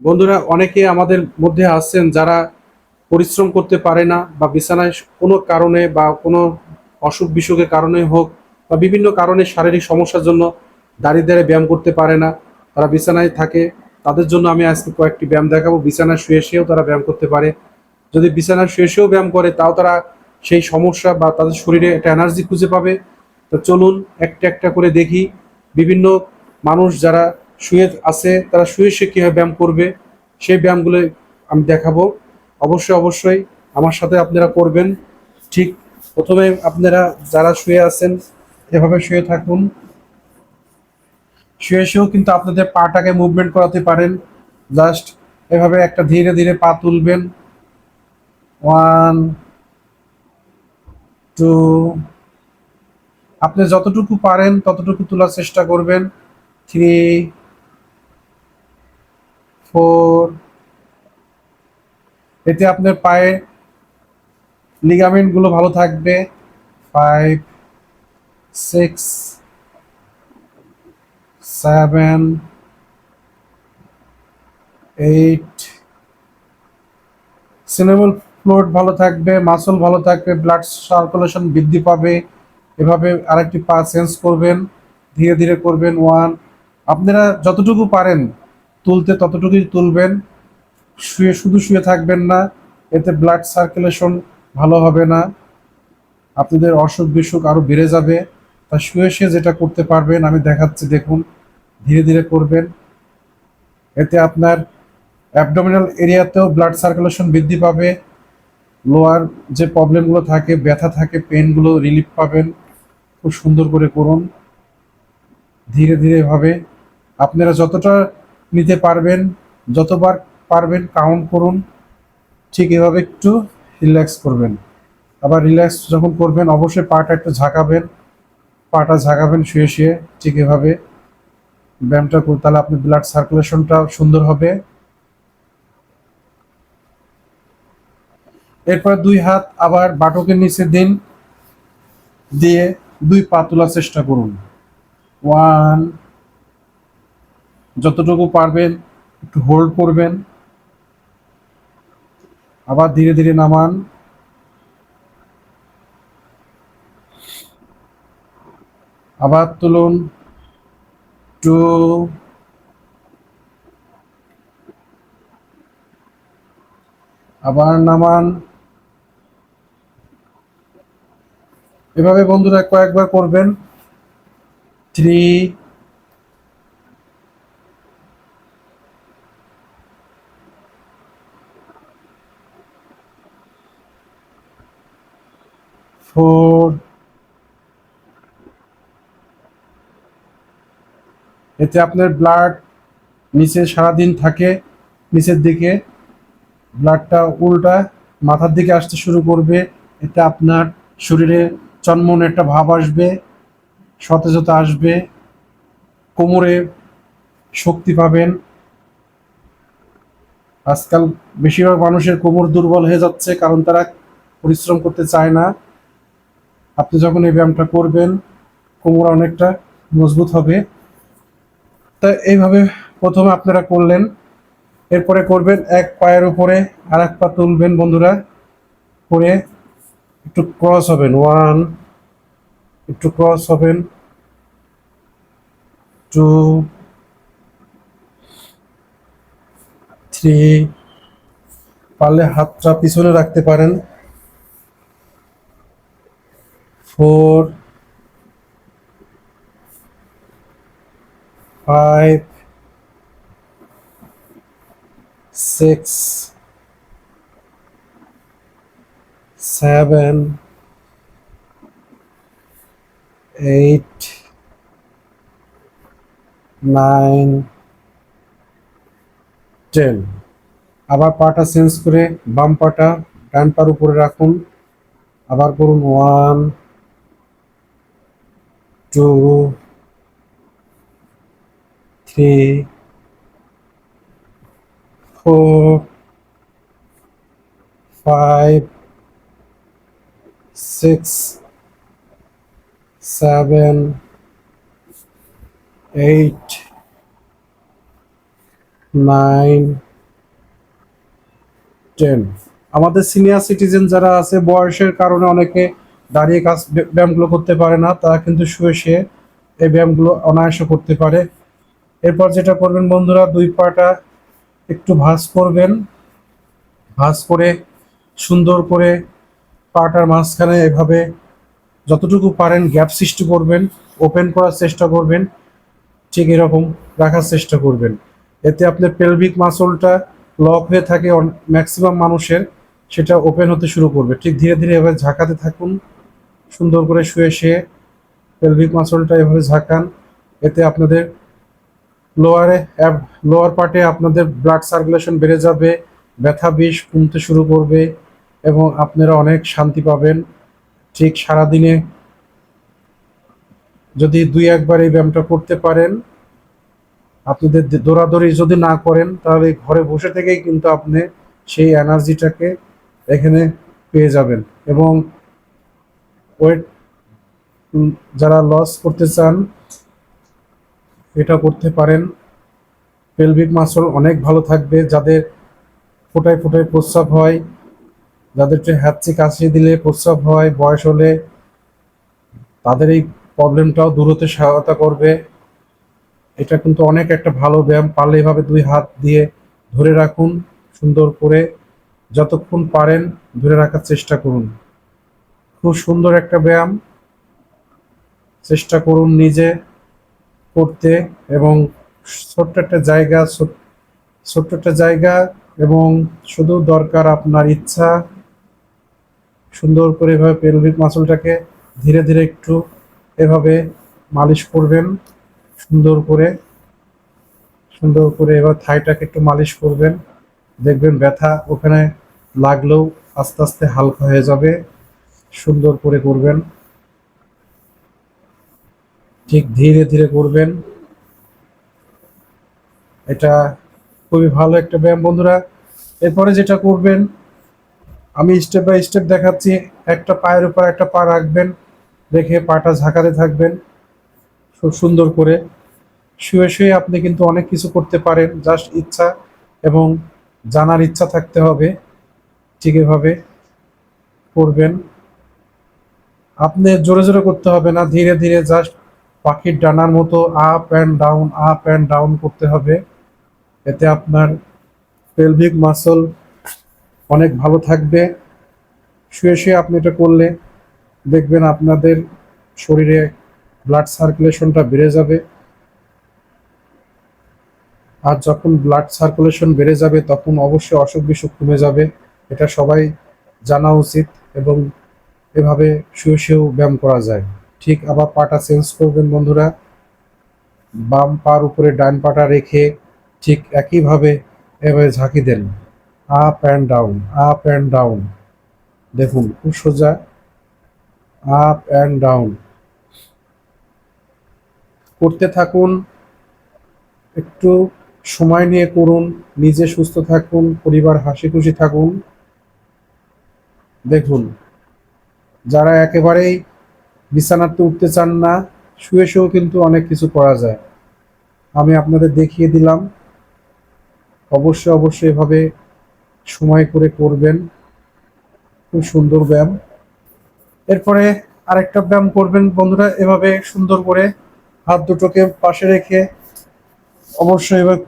বন্ধুরা, অনেকে আমাদের মধ্যে আছেন যারা পরিশ্রম করতে পারে না বা বিছানায় কোনো কারণে বা কোনো অসুখ বিসুখের কারণে হোক বা বিভিন্ন কারণে শারীরিক সমস্যার জন্য দাঁড়িয়ে দাঁড়িয়ে ব্যায়াম করতে পারে না, তারা বিছানায় থাকে, তাদের জন্য আমি আজকে কয়েকটি ব্যায়াম দেখাবো। বিছানায় শুয়ে শুয়েও তারা ব্যায়াম করতে পারে। যদি বিছানায় শুয়ে শুয়েও ব্যায়াম করে, তাও তারা সেই সমস্যা বা তাদের শরীরে একটা এনার্জি খুঁজে পাবে। তো চলুন, একটা একটা করে দেখি। বিভিন্ন মানুষ যারা শুয়ে আছে, তারা শুয়ে শুয়ে কীভাবে ব্যায়াম করবে, সেই ব্যায়ামগুলো আমি দেখাবো। অবশ্যই অবশ্যই আমার সাথে আপনারা করবেন। ঠিক প্রথমে আপনারা যারা শুয়ে আছেন, এভাবে শুয়ে থাকুন। শুয়ে শুয়েও কিন্তু আপনাদের পাটাকে মুভমেন্ট করাতে পারেন। জাস্ট এভাবে একটা ধীরে ধীরে পা তুলবেন। ওয়ান টু আপনি যতটুকু পারেন, ততটুকু তোলার চেষ্টা করবেন। Three four. এতে আপনার পায়ে লিগামেন্টগুলো ভালো থাকবে। ফাইভ সিক্স সেভেন এইট সিনেমল ফ্লুইড ভালো থাকবে মাসল ভালো থাকবে ব্লাড সার্কুলেশন বৃদ্ধি পাবে। এভাবে আরেকটি পা চেঞ্জ করবেন, ধীরে ধীরে করবেন। ওয়ান আপনারা যতটুকু পারেন তুলতে ততটুকুই তুলবেন, শুয়ে শুধু শুয়ে থাকবেন না, এতে ব্লাড সার্কুলেশন ভালো হবে না, আপনাদের অসুখ বিসুখ আরও বেড়ে যাবে, তা শুয়ে শুয়ে যেটা করতে পারবেন, আমি দেখাচ্ছি, দেখুন, ধীরে ধীরে করবেন। এতে আপনার অ্যাবডোমিনাল এরিয়াতেও ব্লাড সার্কুলেশন বৃদ্ধি পাবে লোয়ার যে প্রবলেমগুলো থাকে, ব্যথা থাকে পেনগুলো রিলিফ পাবেন, খুব সুন্দর করে করুন। ধীরে ধীরে ভাবে, আপনারা যতটা নিতে পারবেন, যতবার পারবেন কাউন্ট করুন, ঠিক এভাবে একটু রিল্যাক্স করবেন। আবার রিল্যাক্স যখন করবেন, অবশ্যই পাটা একটু ঝাঁকাবেন, পাটা ঝাঁকাবেন, শুয়ে শুয়ে, ঠিক এভাবে। ব্যায়ামটা করুন, তাহলে আপনি ব্লাড সার্কুলেশনটা সুন্দর হবে। এরপর দুই হাত আবার বাটকের নিচে দিন, দিয়ে দুই পা তোলার চেষ্টা করুন। ওয়ান যতটুকু পারবেন, একটু হোল্ড করবেন। আবার ধীরে ধীরে নামান। আবার তুলুন। টু। আবার নামান। এভাবে বন্ধুরা কয়েকবার করবেন। থ্রি। ফোর এতে আপনার ব্লাড নিচে সারাদিন থাকে, নিচের দিকে ব্লাডটা উল্টা মাথার দিকে আসতে শুরু করবে। এতে আপনার শরীরে চনমন একটা ভাব আসবে, সতেজতা আসবে, কোমরে শক্তি পাবেন। আজকাল বেশিরভাগ মানুষের কোমর দুর্বল হয়ে যাচ্ছে কারণ তারা পরিশ্রম করতে চায় না। আপনি যখন এই ব্যায়ামটা করবেন, কোমর অনেকটা মজবুত হবে। তা এইভাবে প্রথমে আপনারা করলেন, এরপরে করবেন, এক পায়ের উপরে আর এক পা তুলবেন বন্ধুরা, করে একটু ক্রস হবেন ওয়ান একটু ক্রস হবেন টু থ্রি পারলে হাতটা পিছনে রাখতে পারেন। Four five six seven, eight, nine, ten. আবার পাটা চেঞ্জ করে বাম পাটা ডান পার উপরে রাখুন। আবার করুন one two three four five six, seven, eight, nine, ten আমাদের সিনিয়র সিটিজেন যারা আছে বয়সের কারণে অনেকে দাঁড়িয়ে কাজ ব্যায়ামগুলো করতে পারে না, তারা কিন্তু শুয়ে শুয়ে এই ব্যায়ামগুলো অনায়াসে করতে পারে। এরপর যেটা করবেন বন্ধুরা, দুই পাটা একটু ভাঁজ করবেন। ভাঁজ করে, সুন্দর করে পাটার মাঝখানে এভাবে যতটুকু পারেন গ্যাপ সৃষ্টি করবেন, ওপেন করার চেষ্টা করবেন, ঠিক এরকম রাখার চেষ্টা করবেন। এতে আপনার পেলভিক মাসলটা লক হয়ে থাকে ম্যাক্সিমাম মানুষের সেটা ওপেন হতে শুরু করবে। ঠিক ধীরে ধীরে এভাবে ঝাঁকাতে থাকুন। সুন্দর করে শুয়ে শুয়ে পেলভিক মাসলটা এভাবে ঝাঁকান। এতে আপনাদের লোয়ারে লোয়ার পার্টে আপনাদের ব্লাড সার্কুলেশন বেড়ে যাবে, ব্যথা বিষ কমতে শুরু করবে এবং আপনারা অনেক শান্তি পাবেন। ঠিক সারাদিনে যদি দুই একবার এই ব্যায়ামটা করতে পারেন, আপনাদের দৌড়াদৌড়ি যদি না করেন, তাহলে ঘরে বসে থেকেই কিন্তু আপনি সেই এনার্জিটাকে এখানে পেয়ে যাবেন। এবং ওয়েট যারা লস করতে চান, এটা করতে পারেন। পেলভিক মাসল অনেক ভালো থাকবে, যাদের ফোটায় ফোটায় প্রস্রাব হয়, যাদের একটু হ্যাচি কাশি দিলে প্রস্রাব হয়, বয়স হলে তাদের এই প্রবলেমটাও দূর হতে সহায়তা করবে। এটা কিন্তু অনেক একটা ভালো ব্যায়াম, পারলে এভাবে দুই হাত দিয়ে ধরে রাখুন, সুন্দর করে, যতক্ষণ পারেন ধরে রাখার চেষ্টা করুন। খুব সুন্দর একটা ব্যায়াম। চেষ্টা করুন নিজে করতে এবং ছোট্ট একটা জায়গা, ছোট- ছোট্ট একটা জায়গা এবং শুধু দরকার আপনার ইচ্ছা। সুন্দর করে এভাবে পেলভিক মাসলটাকে ধীরে ধীরে একটু এভাবে মালিশ করবেন। সুন্দর করে সুন্দর করে এবার থাইটাকে একটু মালিশ করবেন। দেখবেন ব্যথা ওখানে লাগলেও আস্তে আস্তে হালকা হয়ে যাবে। সুন্দর করে করবেন। ঠিক ধীরে ধীরে করবেন। এটা খুবই ভালো একটা ব্যায়াম, বন্ধুরা। এরপরে যেটা করবেন, আমি স্টেপ বাই স্টেপ দেখাচ্ছি। একটা পায়ের উপর একটা পা রাখবেন, রেখে পাটা ঝাঁকাতে থাকবেন, খুব সুন্দর করে। শুয়ে শুয়ে আপনি কিন্তু অনেক কিছু করতে পারেন জাস্ট ইচ্ছা এবং জানার ইচ্ছা থাকতে হবে। ঠিক এভাবে করবেন। আপনি জোরে জোরে করতে হবে না, ধীরে ধীরে জাস্ট পাখির ডানার মতো up and down up and down করতে হবে। এতে আপনার পেলভিক মাসল অনেক ভালো থাকবে। শুয়ে শুয়ে আপনি এটা করলে দেখবেন আপনাদের শরীরে ব্লাড সার্কুলেশনটা বেড়ে যাবে। আর যখন ব্লাড সার্কুলেশন বেড়ে যাবে, তখন অবশ্যই অসুখ বিসুখ কমে যাবে। এটা সবাই জানা উচিত এবং এভাবে শুয়ে শুয়েও ব্যায়াম করা যায়। ঠিক আবার পাটা চেঞ্জ করবেন বন্ধুরা। বাম পার উপরে ডান পাটা রেখে ঠিক একইভাবে এভাবে ঝাঁকি দেন। Up and down, up and down. দেখুন, খুব সোজা। Up and down. করতে থাকুন, একটু সময় নিয়ে করুন, নিজে সুস্থ থাকুন, পরিবার হাসি খুশি থাকুন। দেখুন যারা একেবারেই বিছানাতে উঠতে চান না, শুয়ে শুয়েও কিন্তু অনেক কিছু করা যায়। আমি আপনাদের দেখিয়ে দিলাম। অবশ্যই অবশ্যই এভাবে সময় করে করবেন। খুব সুন্দর ব্যায়াম। এরপরে আরেকটা ব্যায়াম করবেন বন্ধুরা, এভাবে সুন্দর করে হাত দুটোকে পাশে রেখে অবশ্যই এবার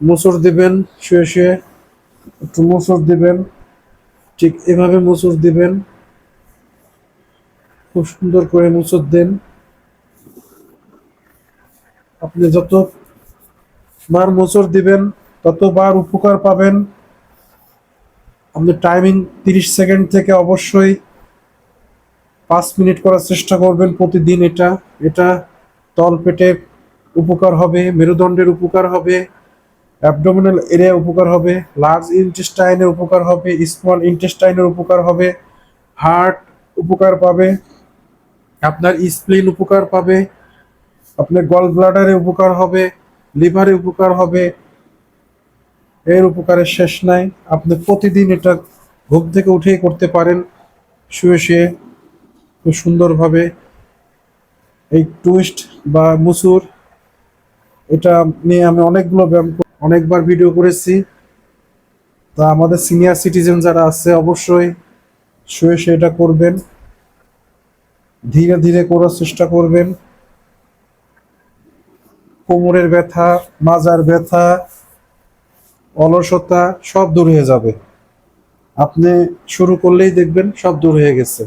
মুসুর দিবেন, শুয়ে শুয়ে একটু মুসুর দিবেন। ঠিক এভাবে মুসুর দিবেন। খুব সুন্দর করে মুসুর দেন। আপনি যত বার মোচর দিবেন ততবার উপকার পাবেন। আপনি টাইমিং তিরিশ সেকেন্ড থেকে অবশ্যই পাঁচ মিনিট করার চেষ্টা করবেন প্রতিদিন এটা। এটা তল পেটে উপকার হবে, মেরুদণ্ডের উপকার হবে অ্যাবডোমিনাল এরিয়া উপকার হবে লার্জ ইন্টেস্টাইনের উপকার হবে স্মল ইন্টেস্টাইনের উপকার হবে হার্ট উপকার পাবে। আপনার স্প্লিন উপকার পাবে, আপনার গল ব্লাডারে উপকার হবে লিভারে উপকার হবে, এর উপকারের শেষ নাই। আপনি প্রতিদিন এটা ঘুম থেকে উঠেই করতে পারেন, শুয়ে শুয়ে খুব সুন্দরভাবে। এই টুইস্ট বা মুসুর, এটা নিয়ে আমি অনেকগুলো ব্যায়াম অনেকবার ভিডিও করেছি। তা আমাদের সিনিয়র সিটিজেন যারা আছে, অবশ্যই শুয়ে শুয়ে এটা করবেন। ধীরে ধীরে করার চেষ্টা করবেন। কোমরের ব্যথা, মাজার ব্যথা, অলসতা সব দূর হয়ে যাবে। আপনি শুরু করলেই দেখবেন সব দূর হয়ে গেছে।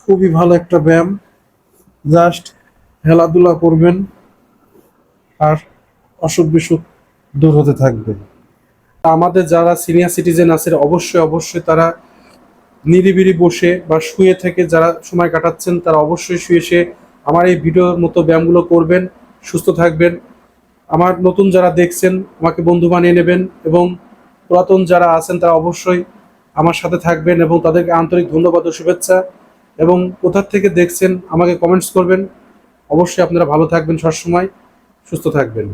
খুবই ভালো একটা ব্যায়াম। জাস্ট খেলাধুলা করবেন আর অসুখ বিসুখ দূর হতে থাকবে। আমাদের যারা সিনিয়র সিটিজেন আছে অবশ্যই অবশ্যই তারা নিরিবিরি বসে বা শুয়ে থেকে যারা সময় কাটাচ্ছেন, তারা অবশ্যই শুয়ে শুয়ে আমার এই ভিডিওর মতো ব্যায়ামগুলো করবেন, সুস্থ থাকবেন। আমার নতুন যারা দেখছেন, আমাকে বন্ধু বানিয়ে নেবেন এবং পুরাতন যারা আছেন, তারা অবশ্যই আমার সাথে থাকবেন এবং তাদেরকে আন্তরিক ধন্যবাদ ও শুভেচ্ছা। এবং কোথার থেকে দেখছেন, আমাকে কমেন্টস করবেন। অবশ্যই আপনারা ভালো থাকবেন সবসময়, সুস্থ থাকবেন।